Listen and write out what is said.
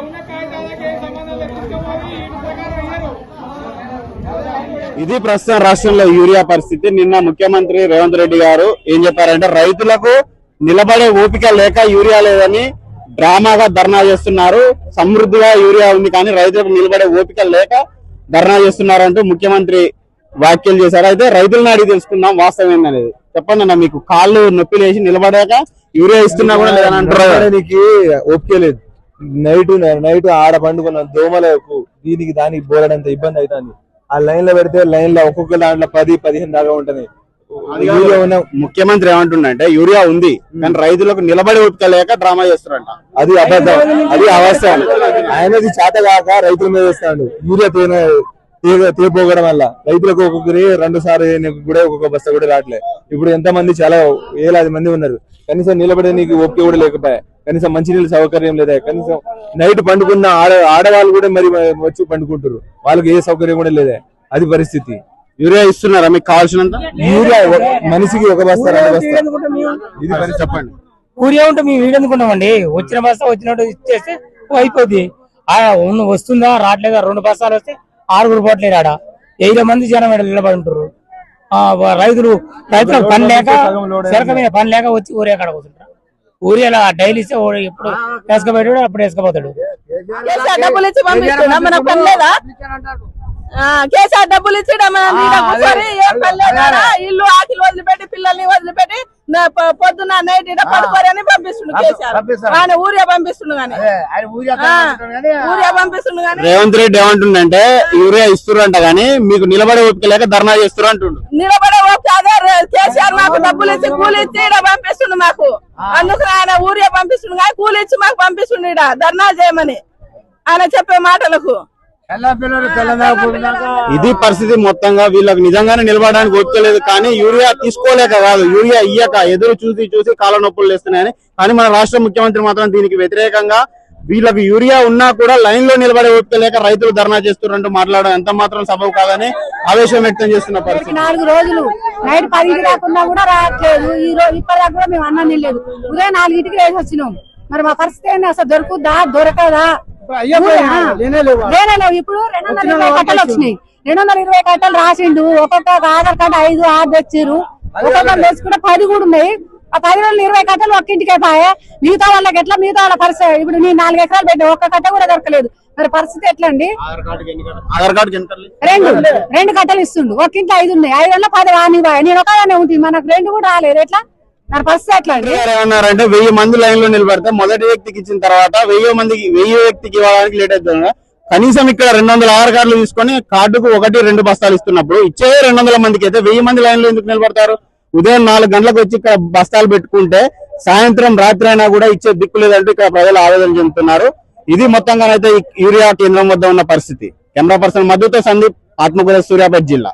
ఉన్న సంబంధం వీటి ప్రకారం ఇయ్యరు ఇది ప్రస్తుతం రాష్ట్రంలో యూరియా పరిస్థితి. నిన్న ముఖ్యమంత్రి రేవంత్ రెడ్డి గారు ఏం చెప్పారంటే రైతులకు నిలబడే ఓపిక లేక యూరియా లేదని డ్రామాగా ధర్నా చేస్తున్నారు. సమృద్ధిగా యూరియా ఉంది కానీ రైతులకు నిలబడే ఓపిక లేక ధర్నా చేస్తున్నారంటూ ముఖ్యమంత్రి వ్యాఖ్యలు చేశారు. అయితే రైతులను అడిగి తెలుసుకుందాం వాస్తవం ఏందనేది. చెప్పండి అన్న మీకు కాళ్ళు నొప్పి లేచి నిలబడాక యూరియా ఇస్తున్నా కూడా లేదని అంటారు నీకు ఓపిక లేదు. నైట్ నైట్ ఆడ పండుకున్న దోమలకు దీనికి దానికి బోలడంత ఇబ్బంది అవుతుంది. ఆ లైన్లో పెడితే లైన్లో ఒక్కొక్క దాంట్లో పది పదిహేను దాకా ఉంటది. యూరియా ఉన్న ముఖ్యమంత్రి ఏమంటుండంటే యూరియా ఉంది కానీ రైతులకు నిలబడే ఓపిక లేక డ్రామా చేస్తారంట అది అబద్ధం. అది అవసరం ఆయనది చేత కాక రైతుల మీద వేస్తాడు యూరియా తేన తీపోగడం వల్ల. రైతులకు ఒక్కొక్కరి రెండు సార్లు కూడా ఒక్కొక్క బస్తా కూడా రావట్లే. ఇప్పుడు ఎంత మంది చాలా వేలాది మంది ఉన్నారు. కనీసం నిలబడే నీకు ఓపిక కూడా లేకపోయా? కనీసం మంచినీళ్ళ సౌకర్యం లేదా? కనీసం నైట్ పండుకున్న ఆడ ఆడవాళ్ళు కూడా మరి వచ్చి పండుకుంటారు వాళ్ళకి ఏ సౌకర్యం కూడా లేదా? అది పరిస్థితి. యూరియా ఇస్తున్నారా? మీకు కావాల్సినంత? యూరియా మనిషికి ఒక బస్తా రెండు బస్తా. ఇది పరిస్థితి చెప్పండి. ఊరియా ఉంటే మేము వీడనుకున్నామండి వచ్చిన బస్తా వచ్చినట్టు ఇచ్చేస్తే అయిపోద్ది. వస్తుందా? రావట్లేదా? రెండు బస్తాలు వస్తే ఆరుగురు పోట్లేరు ఆడ. ఐదు మంది జనం నిలబడి ఉంటారు రైతులు రైతులకు పని లేక చెరక మీద పని లేక వచ్చి ఊరియా కాడ కూర్చుంటారు. ఊరియాల డైలీ ఇస్తే ఓ ఎప్పుడు వేసుకపోయాడు అప్పుడు వేసుకపోతాడు డబ్బులు ఇచ్చి పంపిస్తున్నా పని లేదా? ఆ, కేసీఆర్ డబ్బులు ఇచ్చి ఇల్లు ఆకిలు వదిలిపెట్టి పిల్లల్ని వదిలిపెట్టి నా ప- పొద్దున్న నైట్ కేసీఆర్ ఆయన ఊరియా పంపిస్తుండు గాని పంపిస్తుండు గాని. రేవంత్ రెడ్డి ఏమంటుండంటే యూరియా ఇస్తురంట కానీ మీకు నిలబడే ఓపిక లేక ధర్నా చేస్తున్నారు అంటుండు నిలబడే ఓపిక అదే కేసీఆర్ మాకు డబ్బులు ఇచ్చి కూలి ఇచ్చి ఈడ పంపిస్తుండు మాకు. అందుకు ఆయన ఊరియా పంపిస్తుండు కానీ కూలి ఇచ్చి మాకు పంపిస్తుండు ఈడ ధర్నా చేయమని. ఆయన చెప్పే మాటలకు. ఇది పరిస్థితి మొత్తంగా వీళ్ళకి నిజంగానే నిలబడడానికి ఓపిక లేదు కానీ యూరియా తీసుకోలేక కాదు. యూరియా ఇయ్యక ఎదురు చూసి చూసి కాళ్ళ నొప్పులు లేస్తున్నాయని. కానీ మన రాష్ట్ర ముఖ్యమంత్రి మాత్రం దీనికి వ్యతిరేకంగా వీళ్ళకి యూరియా ఉన్నా కూడా లైన్లో నిలబడే ఓపిక లేక రైతులు ధర్నా చేస్తున్నారంటూ మాట్లాడడం ఎంత మాత్రం సబబు కాదని ఆవేశం వ్యక్తం చేస్తున్న పరిస్థితి. నాలుగు రోజులు నైట్ పదింటి రాకుండా కూడా రావట్లేదు. ఈ రోజు ఇప్పటిదాకా కూడా మేము అన్నం తినలేదు. ఉదయం నాలుగింటికి వేసి వచ్చినాం. మరి మా పరిస్థితి అసలు దొరుకుద్దా? దొరకదా? లేవు ఇప్పుడు రెండు వందల ఇరవై కట్టలు వచ్చినాయి. రెండు వందల ఇరవై కట్టలు రాసిండు. ఒక్కొక్క ఆధార్ కార్డు ఐదు ఆరు తెచ్చిర్రు. ఒక్కొక్క తెచ్చుకుంటే పది కూడా ఉన్నాయి. ఆ పది వందల ఇరవై కట్టలు ఒక్కింటికి అయిపోయా మిగతా వాళ్ళకి ఎట్లా? మిగతా వాళ్ళ పరిస్థితి. ఇప్పుడు నేను నాలుగు ఎకరాలు పెట్టా ఒక్క కట్ట కూడా దొరకలేదు. మరి పరిస్థితి ఎట్లా అండి రెండు. రెండు కట్టలు. ఇస్తుండు. ఒక ఇంట్లో ఐదు ఉన్నాయి. ఐదు వందల పది రాని నేను ఒకదానే ఉంటుంది మనకు రెండు కూడా రాలేదు. ఎట్లా? మరి ఏమన్నారంటే వెయ్యి మంది లైన్లో నిలబడితే మొదటి వ్యక్తికి ఇచ్చిన తర్వాత వెయ్యి మందికి వెయ్యి వ్యక్తికి ఇవ్వడానికి లేట్ అవుతుంది కనీసం ఇక్కడ రెండు వందల ఆధార్ కార్డులు తీసుకొని కార్డుకు ఒకటి రెండు బస్తాలు ఇస్తున్నప్పుడు ఇచ్చే రెండు వందల మందికి అయితే వెయ్యి మంది లైన్లో ఎందుకు నిలబడతారు? ఉదయం నాలుగు గంటలకు వచ్చి ఇక్కడ బస్తాలు పెట్టుకుంటే సాయంత్రం రాత్రి అయినా కూడా ఇచ్చే దిక్కు లేదంటూ ఇక్కడ ప్రజలు ఆవేదన చెందుతున్నారు. ఇది మొత్తంగానైతే యూరియా కేంద్రం వద్ద ఉన్న పరిస్థితి. కెమెరా పర్సన్ మద్దతు సందీప్ ఆత్మకూర సూర్యాపేట జిల్లా.